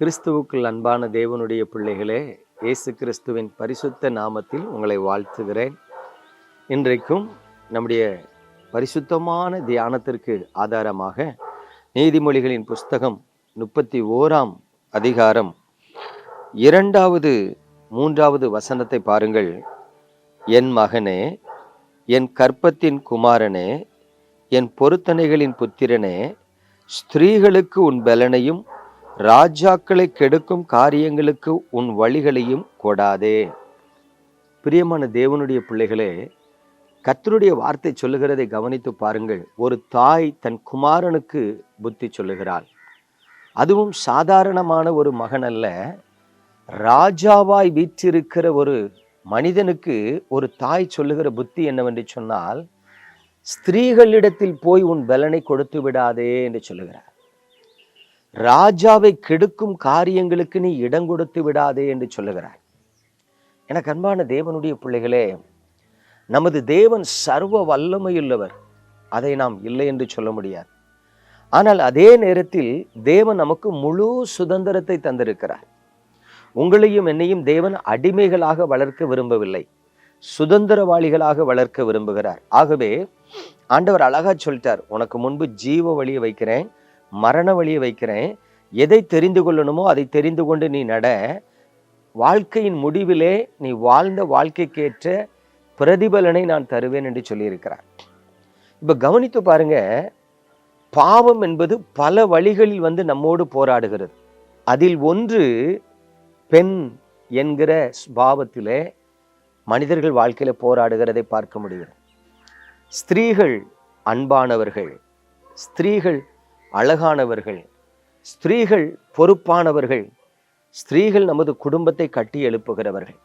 கிறிஸ்துவுக்குள் அன்பான தேவனுடைய பிள்ளைகளே இயேசு கிறிஸ்துவின் பரிசுத்த நாமத்தில் உங்களை வாழ்த்துகிறேன். இன்றைக்கும் நம்முடைய பரிசுத்தமான தியானத்திற்கு ஆதாரமாக நீதிமொழிகளின் புஸ்தகம் முப்பத்தி ஓராம் அதிகாரம் இரண்டாவது மூன்றாவது வசனத்தை பாருங்கள். என் மகனே என் கற்பத்தின் குமாரனே என் பொருத்தனைகளின் புத்திரனே ஸ்திரீகளுக்கு உன் பலனையும் ராஜாக்களை கெடுக்கும் காரியங்களுக்கு உன் வழிகளையும் கொடாதே. பிரியமான தேவனுடைய பிள்ளைகளே கத்தருடைய வார்த்தை சொல்லுகிறதை கவனித்து பாருங்கள். ஒரு தாய் தன் குமாரனுக்கு புத்தி சொல்லுகிறாள். அதுவும் சாதாரணமான ஒரு மகன் அல்ல. ராஜாவாய் வீற்றிருக்கிற ஒரு மனிதனுக்கு ஒரு தாய் சொல்லுகிற புத்தி என்னவென்று சொன்னால் ஸ்திரீகளிடத்தில் போய் உன் பலனை கொடுத்து விடாதே என்று சொல்லுகிறார். ராஜாவை கெடுக்கும் காரியங்களுக்கு நீ இடம் கொடுத்து விடாதே என்று சொல்லுகிறார் எனக்கு அன்பான தேவனுடைய பிள்ளைகளே நமது தேவன் சர்வ வல்லமையுள்ளவர். அதை நாம் இல்லை என்று சொல்ல முடியாது. ஆனால் அதே நேரத்தில் தேவன் நமக்கு முழு சுதந்திரத்தை தந்திருக்கிறார். உங்களையும் என்னையும் தேவன் அடிமைகளாக வளர்க்க விரும்பவில்லை. சுதந்திரவாளிகளாக வளர்க்க விரும்புகிறார். ஆகவே ஆண்டவர் அழகா சொல்லிட்டார் உனக்கு முன்பு ஜீவ வழியை வைக்கிறேன் மரண வழியை வைக்கிறேன். எதை தெரிந்து கொள்ளணுமோ அதை தெரிந்து கொண்டு நீ நட. வாழ்க்கையின் முடிவிலே நீ வாழ்ந்த வாழ்க்கைக்கேற்ற பிரதிபலனை நான் தருவேன் என்று சொல்லியிருக்கிறார். இப்போ கவனித்து பாருங்க. பாவம் என்பது பல வழிகளில் வந்து நம்மோடு போராடுகிறது. அதில் ஒன்று பெண் என்கிற பாவத்திலே மனிதர்கள் வாழ்க்கையில் போராடுகிறதை பார்க்க முடிகிறது. ஸ்திரீகள் அன்பானவர்கள். ஸ்திரீகள் அழகானவர்கள் ஸ்திரீகள் பொறுப்பானவர்கள் ஸ்திரீகள் நமது குடும்பத்தை கட்டி எழுப்புகிறவர்கள்.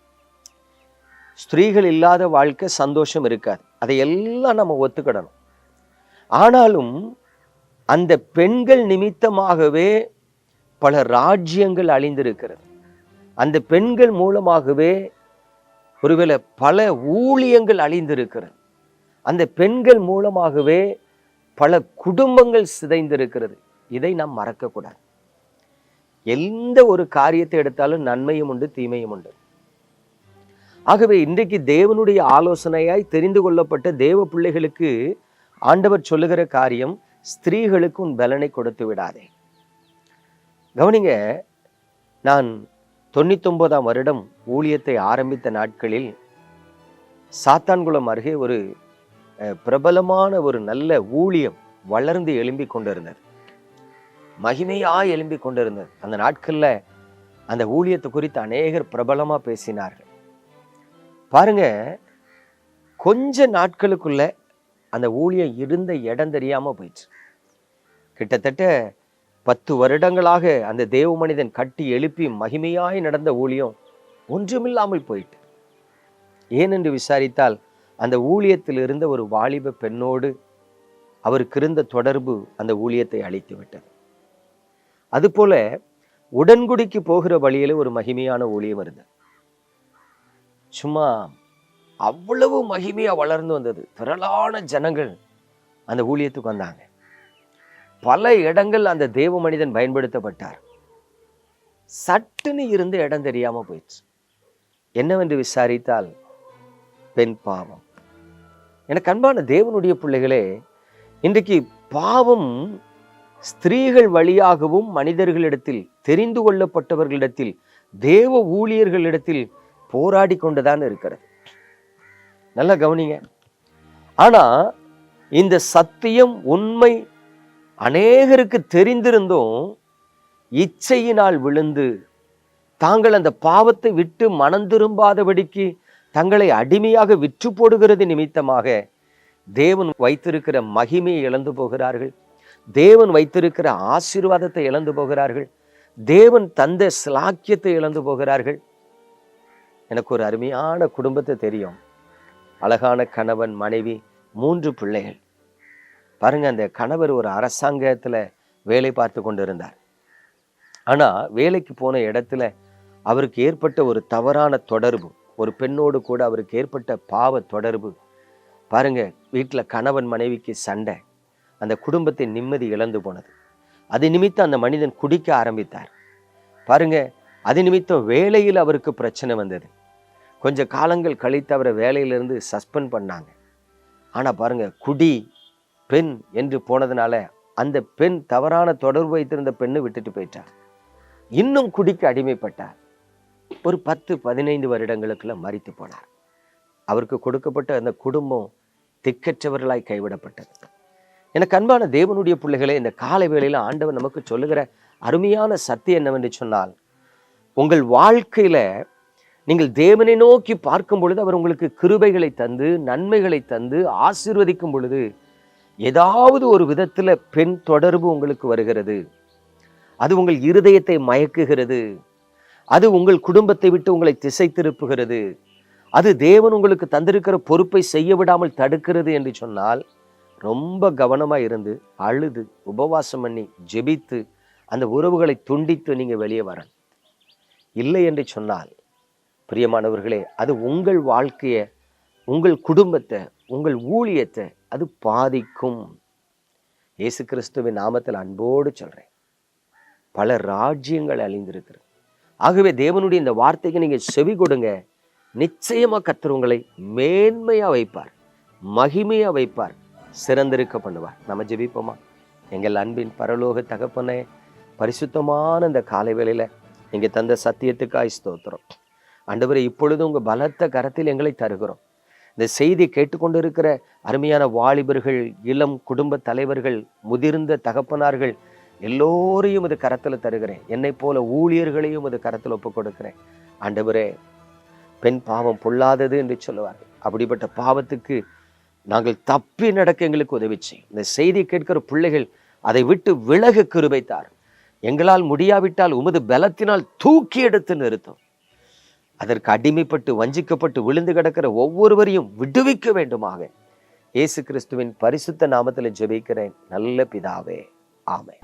ஸ்திரீகள் இல்லாத வாழ்க்கை சந்தோஷம் இருக்காது. அதை எல்லாம் நம்ம ஒத்துக்கிடணும். ஆனாலும் அந்த பெண்கள் நிமித்தமாகவே பல ராஜ்யங்கள் அழிந்திருக்கிறது. அந்த பெண்கள் மூலமாகவே ஒருவேளை பல ஊழியங்கள் அழிந்திருக்கிறது. அந்த பெண்கள் மூலமாகவே பல குடும்பங்கள் சிதைந்திருக்கிறது. இதை நாம் மறக்கக்கூடாது. எந்த ஒரு காரியத்தை எடுத்தாலும் நன்மையும் உண்டு தீமையும் உண்டு. ஆகவே இன்றைக்கு தேவனுடைய ஆலோசனையாய் தெரிந்து கொள்ளப்பட்ட தேவ பிள்ளைகளுக்கு ஆண்டவர் சொல்லுகிற காரியம் ஸ்திரீகளுக்கு உன் பலனை கொடுத்து விடாதே. கவனிங்க நான் தொண்ணூத்தொன்பதாம் வருடம் ஊழியத்தை ஆரம்பித்த நாட்களில் சாத்தான்குளம் அருகே ஒரு பிரபலமான ஒரு நல்ல ஊழியம் வளர்ந்து எழும்பி கொண்டிருந்தது. மகிமையாக எழும்பி கொண்டிருந்தது. அந்த நாட்கள்ல அந்த ஊழியத்தை குறித்து அநேகர் பிரபலமா பேசினார்கள். பாருங்க கொஞ்ச நாட்களுக்குள்ள அந்த ஊழியம் இருந்த இடம் தெரியாம போயிடுச்சு. கிட்டத்தட்ட பத்து வருடங்களாக அந்த தேவ மனிதன் கட்டி எழுப்பி மகிமையாய் நடந்த ஊழியம் ஒன்றுமில்லாமல் போயிட்டு. ஏனென்று விசாரித்தால் அந்த ஊழியத்தில் இருந்த ஒரு வாலிப பெண்ணோடு அவருக்கு இருந்த தொடர்பு அந்த ஊழியத்தை அழித்து விட்டது. அதுபோல உடன்குடிக்கு போகிற வழியில ஒரு மகிமையான ஊழியம் இருந்தது சும்மா அவ்வளவு மகிமையா வளர்ந்து வந்தது. திரளான ஜனங்கள் அந்த ஊழியத்துக்கு வந்தாங்க. பல இடங்கள் அந்த தேவ மனிதன் பயன்படுத்தப்பட்டார். சட்டுன்னு இருந்த இடம் தெரியாம போயிடுச்சு. என்னவென்று விசாரித்தால் பெண் பாவம். எனக்கு அன்பான தேவனுடைய பிள்ளைகளே இன்றைக்கு பாவம் ஸ்திரீகள் வழியாகவும் மனிதர்களிடத்தில் தெரிந்து கொள்ளப்பட்டவர்களிடத்தில் தேவ ஊழியர்களிடத்தில் போராடி கொண்டுதான் இருக்கிறது. நல்லா கவனிங்க. ஆனா இந்த சத்தியம் உண்மை அநேகருக்கு தெரிந்திருந்தும் இச்சையினால் விழுந்து தாங்கள் அந்த பாவத்தை விட்டு மனம் திரும்பாதபடிக்கு தங்களை அடிமையாக விற்று போடுகிறது நிமித்தமாக தேவன் வைத்திருக்கிற மகிமையை இழந்து போகிறார்கள். தேவன் வைத்திருக்கிற ஆசீர்வாதத்தை இழந்து போகிறார்கள். தேவன் தந்த சிலாக்கியத்தை இழந்து போகிறார்கள். எனக்கு ஒரு அருமையான குடும்பத்தை தெரியும். அழகான கணவன் மனைவி மூன்று பிள்ளைகள். பாருங்க அந்த கணவர் ஒரு அரசாங்கத்தில் வேலை பார்த்து கொண்டிருந்தார். ஆனால் வேலைக்கு போன இடத்துல அவருக்கு ஏற்பட்ட ஒரு தவறான தொடர்பு. ஒரு பெண்ணோடு கூட அவருக்கு ஏற்பட்ட பாவ தொடர்பு. பாருங்க வீட்டில் கணவன் மனைவிக்கு சண்டை. அந்த குடும்பத்தின் நிம்மதி இழந்து போனது. அது நிமித்தம் அந்த மனிதன் குடிக்க ஆரம்பித்தார். பாருங்க அது நிமித்தம் வேலையில் அவருக்கு பிரச்சனை வந்தது. கொஞ்ச காலங்கள் கழித்து அவரை வேலையிலிருந்து சஸ்பெண்ட் பண்ணாங்க. ஆனால் பாருங்க குடி பெண் என்று போனதுனால அந்த பெண் தவறான தொடர்பு வைத்திருந்த பெண்ணை விட்டுட்டு போயிட்டார். இன்னும் குடிக்கு அடிமைப்பட்டார். ஒரு பத்து பதினைந்து வருடங்களுக்குள்ள மறித்து போனார். அவருக்கு கொடுக்கப்பட்ட அந்த குடும்பம் திக்கற்றவர்களாய் கைவிடப்பட்டது. எனக்கு அன்பான தேவனுடைய பிள்ளைகளை இந்த காலை வேளையில் ஆண்டவர் நமக்கு சொல்லுகிற அருமையான சக்தி என்னவென்று சொன்னால் உங்கள் வாழ்க்கையில் நீங்கள் தேவனை நோக்கி பார்க்கும் பொழுது அவர் உங்களுக்கு கிருபைகளை தந்து நன்மைகளை தந்து ஆசீர்வதிக்கும் பொழுது ஏதாவது ஒரு விதத்தில் பெண் தொடர்பு உங்களுக்கு வருகிறது. அது உங்கள் இருதயத்தை மயக்குகிறது. அது உங்கள் குடும்பத்தை விட்டு உங்களை திசை திருப்புகிறது. அது தேவன் உங்களுக்கு தந்திருக்கிற பொறுப்பை செய்ய விடாமல் தடுக்கிறது என்று சொன்னால் ரொம்ப கவனமாக இருந்து அழுது உபவாசம் பண்ணி ஜெபித்து அந்த உறவுகளை துண்டித்து நீங்கள் வெளியே வரணும். இல்லை என்று சொன்னால் பிரியமானவர்களே அது உங்கள் வாழ்க்கையை உங்கள் குடும்பத்தை உங்கள் ஊழியத்தை அது பாதிக்கும். இயேசு கிறிஸ்துவின் நாமத்தில் அன்போடு சொல்கிறேன் பல ராஜ்யங்கள் அழிந்திருக்கிறது. ஆகவே தேவனுடைய இந்த வார்த்தைக்கு நீங்கள் செவி கொடுங்க. நிச்சயமாக கத்தர் உங்களை மேன்மையாக வைப்பார் மகிமையாக வைப்பார் சிறந்திருக்க பண்ணுவார். நம்ம ஜெபிப்போமா? எங்கள் அன்பின் பரலோக தகப்பனே பரிசுத்தமான இந்த காலை வேளையில் நீங்கள் தந்த சத்தியத்துக்காய் ஸ்தோத்திரம். அண்டவரை இப்பொழுது உங்கள் பலத்த கரத்தில் எங்களை தருகிறோம். இந்த செய்தி கேட்டுக்கொண்டு இருக்கிற அருமையான வாலிபர்கள் இளம் குடும்ப தலைவர்கள் முதிர்ந்த தகப்பனார்கள் எல்லோரையும் இது கரத்தில் தருகிறேன். என்னை போல ஊழியர்களையும் இது கரத்தில் ஒப்புக் கொடுக்கிறேன். ஆண்டவரே பெண் பாவம் பொல்லாதது என்று சொல்லுவார்கள். அப்படிப்பட்ட பாவத்துக்கு நாங்கள் தப்பி நடக்க எங்களுக்கு உதவிச்சு இந்த செய்தி கேட்கிற பிள்ளைகள் அதை விட்டு விலக கிருபைத்தார். எங்களால் முடியாவிட்டால் உமது பலத்தினால் தூக்கி எடுத்து நிறுத்தும். அதற்கு அடிமைப்பட்டு வஞ்சிக்கப்பட்டு விழுந்து கிடக்கிற ஒவ்வொருவரையும் விடுவிக்க வேண்டுமாக. இயேசு கிறிஸ்துவின் பரிசுத்த நாமத்தில் ஜெபிக்கிறேன். நல்ல பிதாவே. ஆமை